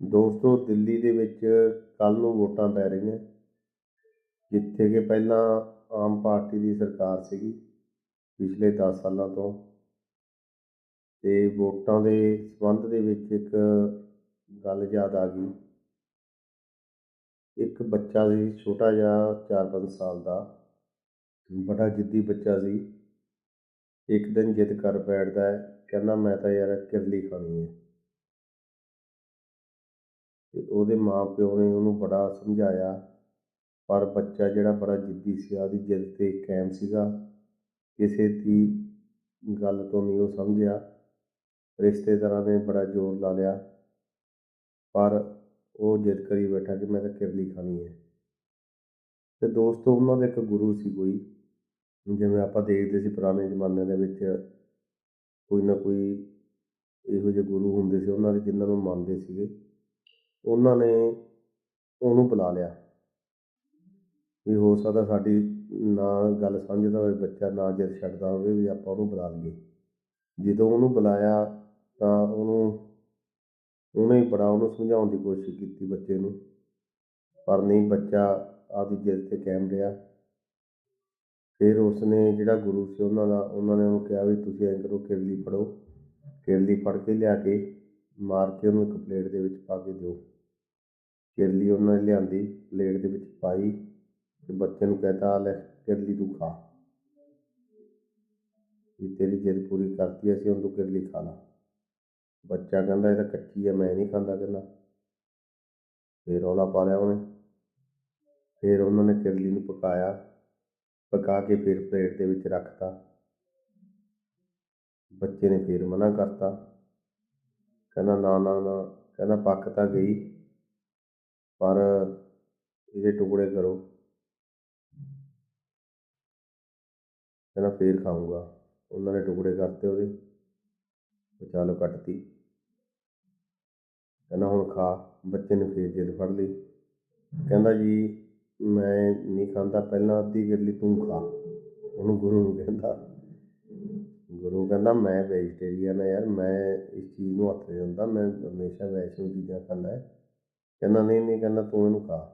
ਦੋਸਤੋ, ਦਿੱਲੀ ਦੇ ਵਿੱਚ ਕੱਲ ਨੂੰ ਵੋਟਾਂ ਪੈ ਰਹੀਆਂ। ਜਿੱਥੇ ਕਿ ਪਹਿਲਾਂ ਆਮ ਪਾਰਟੀ ਦੀ ਸਰਕਾਰ ਸੀਗੀ ਪਿਛਲੇ 10 ਸਾਲਾਂ ਤੋਂ। ਤੇ ਵੋਟਾਂ ਦੇ ਸੰਬੰਧ ਦੇ ਵਿੱਚ ਇੱਕ ਗੱਲ ਯਾਦ ਆ ਗਈ। ਇੱਕ ਬੱਚਾ ਸੀ, ਛੋਟਾ ਜਿਹਾ 4-5 ਸਾਲ ਦਾ। ਬੜਾ ਜਿੱਦੀ ਬੱਚਾ ਸੀ। ਇੱਕ ਦਿਨ ਜਿੱਦ ਕਰ ਬੈਠਦਾ ਹੈ, ਕਹਿੰਦਾ, ਮੈਂ ਤਾਂ ਯਾਰ ਕਿਰਲੀ ਖਾਣੀ ਹੈ। ਤੇ ਉਹਦੇ ਮਾਪਿਓ ਨੇ ਉਹਨੂੰ ਬੜਾ ਸਮਝਾਇਆ। ਪਰ ਬੱਚਾ ਜਿਹੜਾ ਬੜਾ ਜਿੱਦੀ ਸੀ ਉਹਦੀ ਜਿੱਦ ਤੇ ਕਾਇਮ ਸੀਗਾ। ਕਿਸੇ ਦੀ ਗੱਲ ਤੋਂ ਨਹੀਂ ਉਹ ਸਮਝਿਆ। ਰਿਸ਼ਤੇਦਾਰਾਂ ਨੇ ਬੜਾ ਜ਼ੋਰ ਲਾ ਲਿਆ। ਪਰ ਉਹ ਜਿੱਦ ਕਰੀ ਬੈਠਾ ਕਿ ਮੈਂ ਤਾਂ ਕਿਰਲੀ ਖਾਣੀ ਹੈ। ਤੇ ਦੋਸਤੋ, ਉਹਨਾਂ ਦਾ ਇੱਕ ਗੁਰੂ ਸੀ ਕੋਈ। ਜਿਵੇਂ ਆਪਾਂ ਦੇਖਦੇ ਸੀ ਪੁਰਾਣੇ ਜ਼ਮਾਨੇ ਦੇ ਵਿੱਚ ਕੋਈ ਨਾ ਕੋਈ ਇਹੋ ਜਿਹੇ ਗੁਰੂ ਹੁੰਦੇ ਸੀ, ਉਹਨਾਂ ਦੇ ਜਿਨ੍ਹਾਂ ਨੂੰ ਮੰਨਦੇ ਸੀਗੇ। ਉਹਨਾਂ ਨੇ ਉਹਨੂੰ ਬੁਲਾ ਲਿਆ। ਵੀ ਹੋ ਸਕਦਾ ਸਾਡੀ ਨਾ ਗੱਲ ਸਮਝਦਾ ਹੋਵੇ, ਬੱਚਾ ਨਾ ਜਿੱਦ ਛੱਡਦਾ ਹੋਵੇ ਵੀ ਆਪਾਂ ਉਹਨੂੰ ਬੁਲਾ ਲਈਏ। ਜਦੋਂ ਉਹਨੂੰ ਬੁਲਾਇਆ ਤਾਂ ਉਹਨੂੰ, ਉਹਨੇ ਹੀ ਬੜਾ ਉਹਨੂੰ ਸਮਝਾਉਣ ਦੀ ਕੋਸ਼ਿਸ਼ ਕੀਤੀ ਬੱਚੇ ਨੂੰ। ਪਰ ਨਹੀਂ, ਬੱਚਾ ਆਪਦੀ ਜਿੱਦ ਤੇ ਕਾਇਮ ਰਿਹਾ। ਫਿਰ ਉਸਨੇ ਜਿਹੜਾ ਗੁਰੂ ਸੀ ਉਹਨਾਂ ਦਾ, ਉਹਨਾਂ ਨੇ ਉਹਨੂੰ ਕਿਹਾ ਵੀ ਤੁਸੀਂ ਐਂ ਕਰੋ, ਕਿਰਲੀ ਫੜੋ। ਕਿਰਲੀ ਫੜ ਕੇ ਲਿਆ ਕੇ ਮਾਰ ਕੇ ਉਹਨੂੰ ਇੱਕ ਪਲੇਟ ਦੇ ਵਿੱਚ ਪਾ ਕੇ ਦਿਓ। ਕਿਰਲੀ ਉਹਨਾਂ ਨੇ ਲਿਆਂਦੀ, ਪਲੇਟ ਦੇ ਵਿੱਚ ਪਾਈ ਤੇ ਬੱਚੇ ਨੂੰ ਕਹਿੰਦਾ ਆ ਲੈ, ਕਿਰਲੀ ਤੂੰ ਖਾ। ਵੀ ਤੇਰੀ ਜਿੱਦ ਪੂਰੀ ਕਰਤੀ, ਅਸੀਂ ਹੁਣ ਤੂੰ ਕਿਰਲੀ ਖਾ ਲਾ। ਬੱਚਾ ਕਹਿੰਦਾ, ਇਹ ਤਾਂ ਕੱਚੀ ਹੈ ਮੈਂ ਨਹੀਂ ਖਾਂਦਾ ਕਹਿੰਦਾ। ਫਿਰ ਰੌਲਾ ਪਾ ਲਿਆ ਉਹਨੇ। ਫਿਰ ਉਹਨਾਂ ਨੇ ਕਿਰਲੀ ਨੂੰ ਪਕਾਇਆ, ਪਕਾ ਕੇ ਫਿਰ ਪਲੇਟ ਦੇ ਵਿੱਚ ਰੱਖਤਾ। ਬੱਚੇ ਨੇ ਫਿਰ ਮਨਾ ਕਰਤਾ। ਕਹਿੰਦਾ, ਨਾ ਨਾ ਨਾ। ਕਹਿੰਦਾ, ਪੱਕ ਤਾਂ ਗਈ। ਪਰ ਇਹਦੇ ਟੁਕੜੇ ਕਰੋ। ਕਹਿੰਦਾ ਫੇਰ ਖਾਊਂਗਾ। ਉਹਨਾਂ ਨੇ ਟੁਕੜੇ ਕਰਤੇ ਉਹਦੇ। ਉਹ ਚੱਲ ਕੱਟਤੀ। ਕਹਿੰਦਾ, ਹੁਣ ਖਾ। ਬੱਚੇ ਨੇ ਫੇਰ ਜਿੱਦ ਫੜ ਲਈ। ਕਹਿੰਦਾ, ਜੀ, ਮੈਂ ਨਹੀਂ ਖਾਂਦਾ। ਪਹਿਲਾਂ ਅੱਧੀ ਕਿਰਲੀ ਤੂੰ ਖਾ। ਉਹਨੂੰ ਗੁਰੂ ਨੂੰ ਕਹਿੰਦਾ। ਗੁਰੂ ਕਹਿੰਦਾ, ਮੈਂ ਵੈਜੀਟੇਰੀਅਨ ਆ ਯਾਰ। ਮੈਂ ਇਸ ਚੀਜ਼ ਨੂੰ ਹੱਥ ਨਹੀਂ ਦਿੰਦਾ ਮੈਂ ਹਮੇਸ਼ਾ ਵੈਸ਼ਨੂੰ ਚੀਜ਼ਾਂ ਖਾਂਦਾ। ਹੈ ਕਹਿੰਦਾ, ਨਹੀਂ ਨਹੀਂ, ਕਹਿੰਦਾ, ਤੂੰ ਇਹਨੂੰ ਖਾ।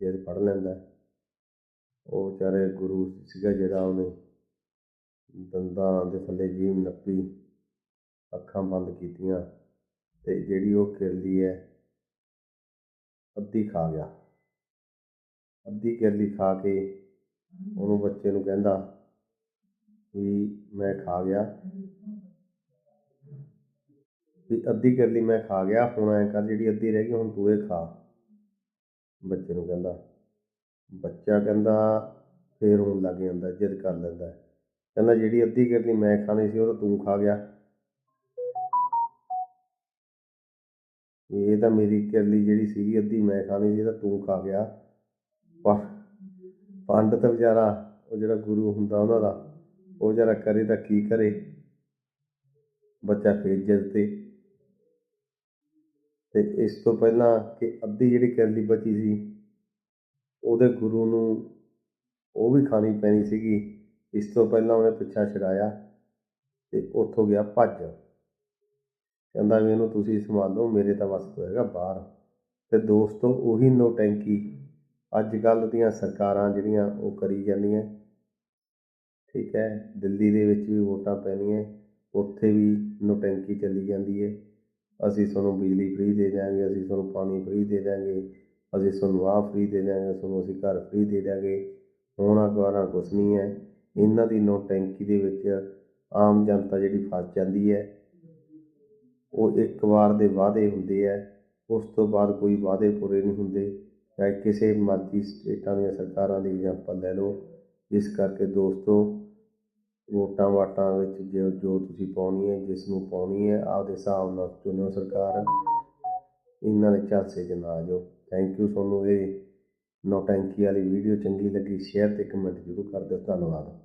ਜੇ ਫੜ ਲੈਂਦਾ ਉਹ ਵਿਚਾਰੇ ਗੁਰੂ ਸੀਗਾ ਜਿਹੜਾ ਉਹਨੇ ਦੰਦਾਂ ਦੇ ਥੱਲੇ ਜੀਭ ਨੱਪੀ, ਅੱਖਾਂ ਬੰਦ ਕੀਤੀਆਂ ਤੇ ਜਿਹੜੀ ਉਹ ਕਿਰਲੀ ਹੈ, ਅੱਧੀ ਖਾ ਗਿਆ। ਅੱਧੀ ਕਿਰਲੀ ਖਾ ਕੇ ਉਹਨੂੰ ਬੱਚੇ ਨੂੰ ਕਹਿੰਦਾ ਵੀ, ਮੈਂ ਖਾ ਗਿਆ। ਵੀ ਅੱਧੀ ਕਿਰਲੀ ਮੈਂ ਖਾ ਗਿਆ, ਹੁਣ ਐ ਕਰ ਜਿਹੜੀ ਅੱਧੀ ਰਹਿ ਗਈ, ਹੁਣ ਤੂੰ ਇਹ ਖਾ। ਬੱਚੇ ਨੂੰ ਕਹਿੰਦਾ, ਬੱਚਾ ਕਹਿੰਦਾ, ਫੇਰ ਹੋਣ ਲੱਗ ਜਾਂਦਾ, ਜਿੱਦ ਕਰ ਲੈਂਦਾ। ਕਹਿੰਦਾ, ਜਿਹੜੀ ਅੱਧੀ ਕਿਰਲੀ ਮੈਂ ਖਾਣੀ ਸੀ, ਉਹ ਤਾਂ ਤੂੰ ਖਾ ਗਿਆ। ਵੀ ਇਹ ਤਾਂ ਮੇਰੀ ਕਿਰਲੀ ਜਿਹੜੀ ਸੀਗੀ, ਅੱਧੀ ਮੈਂ ਖਾਣੀ ਸੀ ਤਾਂ ਤੂੰ ਖਾ ਗਿਆ। ਪਰ ਪੰਡਤ ਵਿਚਾਰਾ, ਉਹ ਜਿਹੜਾ ਗੁਰੂ ਹੁੰਦਾ ਉਹਨਾਂ ਦਾ, ਉਹ ਵਿਚਾਰਾ ਕਰੇ ਤਾਂ ਕੀ ਕਰੇ। ਬੱਚਾ ਫੇਰ ਜਿੱਦ ਤੇ। ਤੇ ਇਸ ਤੋਂ ਪਹਿਲਾਂ ਕਿ ਅੱਧੀ ਜਿਹੜੀ ਕਿਰਲੀ ਬਚੀ ਸੀ, ਉਹਦੇ ਗੁਰੂ ਨੂੰ ਉਹ ਵੀ ਖਾਣੀ ਪੈਣੀ ਸੀਗੀ। ਇਸ ਤੋਂ ਪਹਿਲਾਂ ਉਹਨੇ ਪਿੱਛਾ ਛਡਾਇਆ ਤੇ ਉੱਥੋਂ ਗਿਆ ਭੱਜ। ਕਹਿੰਦਾ ਵੀ ਇਹਨੂੰ ਤੁਸੀਂ ਸੰਭਾਲੋ ਮੇਰੇ ਤਾਂ ਵੱਸ ਤੋਂ ਹੈਗਾ ਬਾਹਰ। ਤੇ ਦੋਸਤੋ, ਉਹੀ ਨੋਟੈਂਕੀ ਅੱਜ ਕੱਲ੍ਹ ਦੀਆਂ ਸਰਕਾਰਾਂ ਜਿਹੜੀਆਂ ਉਹ ਕਰੀ ਜਾਂਦੀਆਂ। ਠੀਕ ਹੈ, ਦਿੱਲੀ ਦੇ ਵਿੱਚ ਵੀ ਵੋਟਾਂ ਪੈਣੀਆਂ, ਉੱਥੇ ਵੀ ਨੋਟੈਂਕੀ ਚੱਲੀ ਜਾਂਦੀ ਹੈ। ਅਸੀਂ ਤੁਹਾਨੂੰ ਬਿਜਲੀ ਫ੍ਰੀ ਦੇ ਦਿਆਂਗੇ, ਅਸੀਂ ਤੁਹਾਨੂੰ ਪਾਣੀ ਫ੍ਰੀ ਦੇ ਦਿਆਂਗੇ, ਅਸੀਂ ਤੁਹਾਨੂੰ ਆਹ ਫ੍ਰੀ ਦੇ ਦਿਆਂਗੇ, ਤੁਹਾਨੂੰ ਅਸੀਂ ਘਰ ਫ੍ਰੀ ਦੇ ਦਿਆਂਗੇ। ਹੋਣਾ ਗਵਾਰਾ ਕੁਛ ਨਹੀਂ ਹੈ। ਇਹਨਾਂ ਦੀ ਨੋਟੈਂਕੀ ਦੇ ਵਿੱਚ ਆਮ ਜਨਤਾ ਜਿਹੜੀ ਫਸ ਜਾਂਦੀ ਹੈ, ਉਹ ਇੱਕ ਵਾਰ ਦੇ ਵਾਅਦੇ ਹੁੰਦੇ ਆ, ਉਸ ਤੋਂ ਬਾਅਦ ਕੋਈ ਵਾਅਦੇ ਪੂਰੇ ਨਹੀਂ ਹੁੰਦੇ। ਚਾਹੇ ਕਿਸੇ ਮਰਜ਼ੀ ਸਟੇਟਾਂ ਦੀਆਂ ਸਰਕਾਰਾਂ ਦੀ ਐਗਜ਼ਾਮਪਲ ਲੈ ਲਓ। ਇਸ ਕਰਕੇ ਦੋਸਤੋ ਵੋਟਾਂ ਵਾਟਾਂ ਵਿੱਚ ਜੋ ਜੋ ਤੁਸੀਂ ਪਾਉਣੀ ਹੈ, ਜਿਸ ਨੂੰ ਪਾਉਣੀ ਹੈ, ਆਪਦੇ ਹਿਸਾਬ ਨਾਲ ਚੁਣੋ ਸਰਕਾਰ। ਇਹਨਾਂ ਦੇ ਝਾਂਸੇ 'ਚ ਨਾ ਆ ਜਾਓ। ਥੈਂਕ ਯੂ ਤੁਹਾਨੂੰ ਇਹ ਨੋਟੈਂਕੀ ਵਾਲੀ ਵੀਡੀਓ ਚੰਗੀ ਲੱਗੀ ਸ਼ੇਅਰ ਤੇ ਕਮੈਂਟ ਜ਼ਰੂਰ ਕਰ ਦਿਓ। ਧੰਨਵਾਦ।